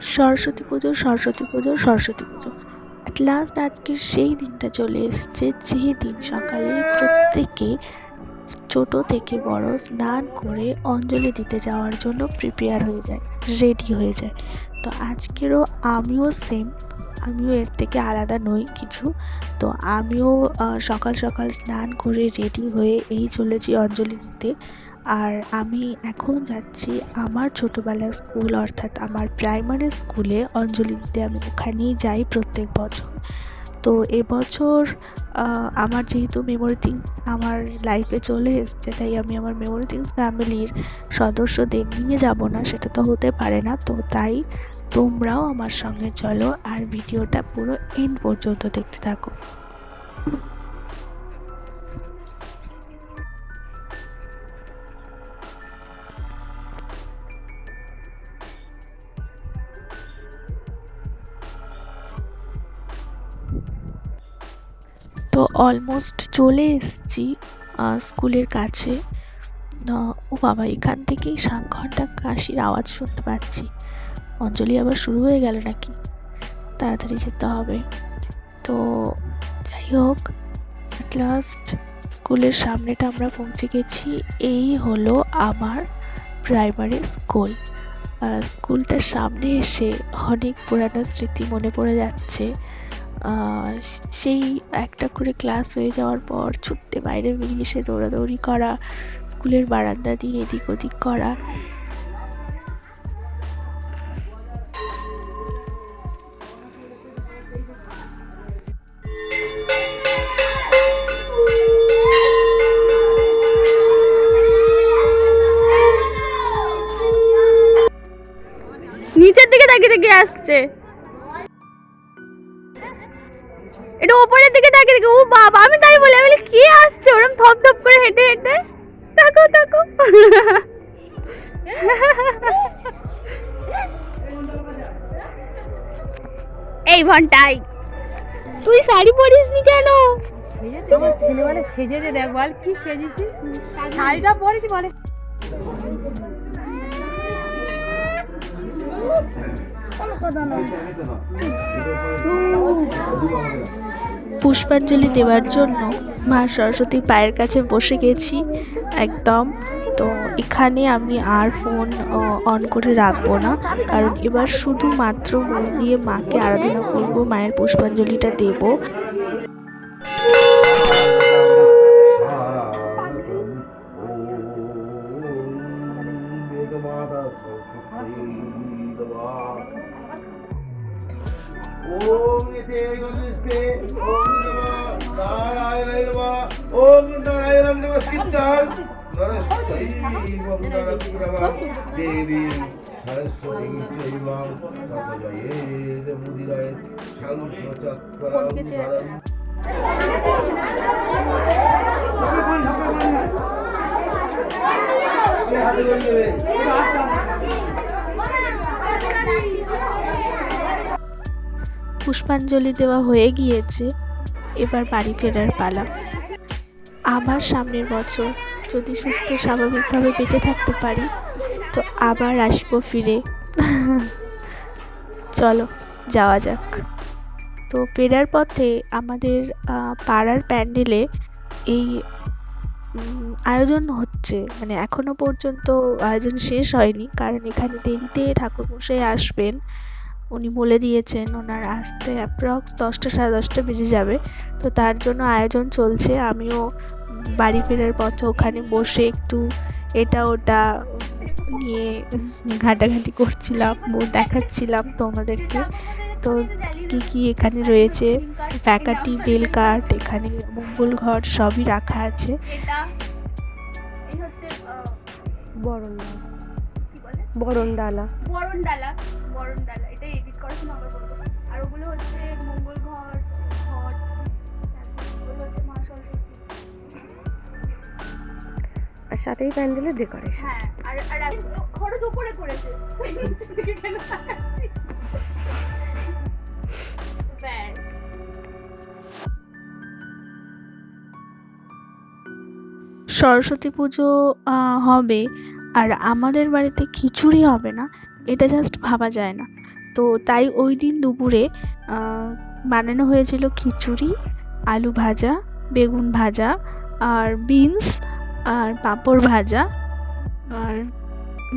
Saraswati Puja Saraswati Puja Saraswati Puja. At last আজকের সেই দিনটা চলে এসছে যে দিন সকালে প্রত্যেকে ছোটো থেকে বড় স্নান করে অঞ্জলি দিতে যাওয়ার জন্য প্রিপেয়ার হয়ে যায় রেডি হয়ে যায়। তো আজকেরও আমিও সেম আমিও এর থেকে আলাদা নই কিছু। তো আমিও সকাল সকাল স্নান করে রেডি হয়ে এই চলেছি অঞ্জলি দিতে। আর আমি এখন যাচ্ছি আমার ছোটোবেলার স্কুল, অর্থাৎ আমার প্রাইমারি স্কুলে। অঞ্জলি দিতে আমি ওখানেই যাই প্রত্যেক বছর। তো এবছর আমার যেহেতু মেমোরি থিংস আমার লাইফে চলে এসছে, তাই আমি আমার মেমোরি থিংস ফ্যামিলির সদস্যদের নিয়ে যাব না, সেটা তো হতে পারে না। তো তাই তোমরাও আমার সঙ্গে চলো, আর ভিডিওটা পুরো এন্ড পর্যন্ত দেখতে থাকো। তো অলমোস্ট চলে এসেছি স্কুলের কাছে। ও বাবা, এখান থেকেই শাঁখ ঘণ্টা কাশির আওয়াজ শুনতে পাচ্ছি। অঞ্জলি আবার শুরু হয়ে গেল নাকি? তাড়াতাড়ি যেতে হবে। তো যাই হোক অ্যাট লাস্ট স্কুলের সামনেটা আমরা পৌঁছে গেছি। এই হলো আমার প্রাইমারি স্কুল স্কুলটার সামনে এসে অনেক পুরানো স্মৃতি মনে পড়ে যাচ্ছে। সেই একটা করে ক্লাস হয়ে যাওয়ার পর ছুটতে বাইরে বেরিয়ে এসে দৌড়াদৌড়ি করা, স্কুলের বারান্দা দিয়ে এদিক ওদিক করা। নিচের দিকে তাকিয়ে তাকিয়ে আসছে। এটা ওপরের দিকে তাকিয়ে দেখে, ও বাবা, আমি তাই বলি, আমি কি আসছে? ওরম থপ থপ করে হেঁটে হেঁটে। তাকো তাকো। এই ঘন্টাই তুই শাড়ি পরিস নি কেন সেজেছে, দেখ বল, কি পুষ্পাঞ্জলি দেওয়ার জন্য মা সরস্বতীর পায়ের কাছে বসে গেছি একদম। তো এখানে আমি আর ফোন অন করে রাখব না। কারণ এবার শুধুমাত্র মন দিয়ে মাকে আরাধনা করব, মায়ের পুষ্পাঞ্জলিটা দেব। ఓం నారాయణం నమస్కృత్యాం నరశ్చైవం నరప్రభా దేవీం সরস্বতী চৈবাম তপজয়েদ মুদিরায় শাঙ্খচক্রাম হাতে করে পুষ্পাঞ্জলি দেওয়া হয়ে গিয়েছে, এবার বাড়ি ফেরার পালা। আবার সামনের বছর যদি সুস্থ স্বাভাবিকভাবে বেঁচে থাকতে পারি, তো আবার আসব ফিরে। চলো, যাওয়া যাক। তো ফেরার পথে আমাদের পাড়ার প্যান্ডেলে এই আয়োজন হচ্ছে। মানে এখনও পর্যন্ত আয়োজন শেষ হয়নি, কারণ এখানে দেরিতে ঠাকুরমশাই আসবেন। উনি বলে দিয়েছেন ওনার আসতে অ্যাপ্রক্স দশটা সাড়ে দশটা বেজে যাবে। তো তার জন্য আয়োজন চলছে। আমিও বাড়ি ফেরার পথে ওখানে বসে একটু এটা ওটা নিয়ে ঘাটাঘাটি করছিলাম ও দেখাচ্ছিলাম তোমাদেরকে। তো কি কি এখানে রয়েছে? প্যাকাটি বেলকাঠ এখানে মঙ্গল ঘর সবই রাখা আছে। এটা এই বরণ বলে বরণ ডালা বরণ ডালা বরণ ডালা করার আবার বলব আর ওগুলো হচ্ছে মঙ্গল ঘর ঘট ওগুলো হচ্ছে মা সরস্বতী। আর সাথেই প্যান্ডেলের ডেকোরেশন হ্যাঁ আর আর খরচ উপরে করেছে? ব্যাস। সরস্বতী পুজো হবে। আর আমাদের বাড়িতে খিচুড়ি হবে না এটা জাস্ট ভাবা যায় না। তো তাই ওই দিন দুপুরে বানানো হয়েছিল খিচুড়ি, আলু ভাজা, বেগুন ভাজা, আর বিনস, আর পাঁপড় ভাজা, আর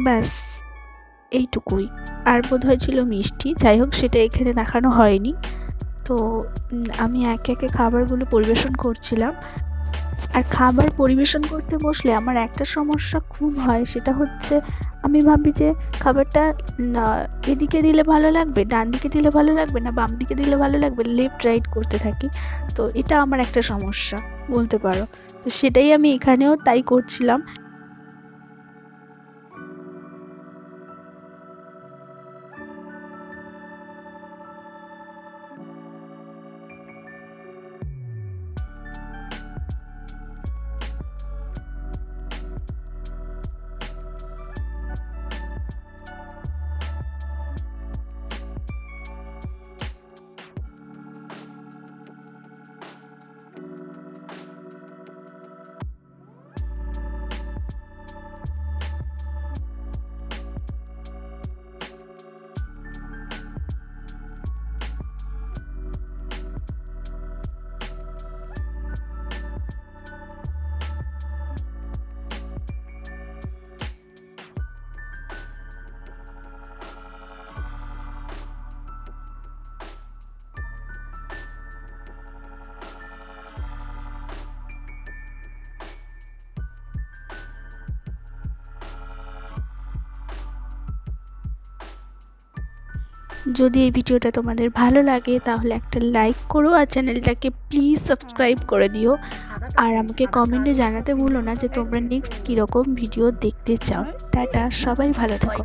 ব্যাস, এইটুকুই। আর বোধ হয়েছিল মিষ্টি। যাই হোক, সেটা এখানে দেখানো হয়নি। তো আমি একে একে খাবারগুলো পরিবেশন করছিলাম। আর খাবার পরিবেশন করতে বসলে আমার একটা সমস্যা খুব হয়, সেটা হচ্ছে আমি ভাবি যে খাবারটা এদিকে দিলে ভালো লাগবে, ডান দিকে দিলে ভালো লাগবে, না বাম দিকে দিলে ভালো লাগবে লেফট রাইট করতে থাকি। তো এটা আমার একটা সমস্যা, বলতে পারো। তো সেটাই আমি এখানেও তাই করছিলাম। যদি এই ভিডিওটা তোমাদের ভালো লাগে, তাহলে একটা লাইক করো আর চ্যানেলটাকে প্লিজ সাবস্ক্রাইব করে দিও। আর আমাকে কমেন্টে জানাতে ভুলো না যে তোমরা নেক্সট কীরকম ভিডিও দেখতে চাও। টাটা, সবাই ভালো থাকো।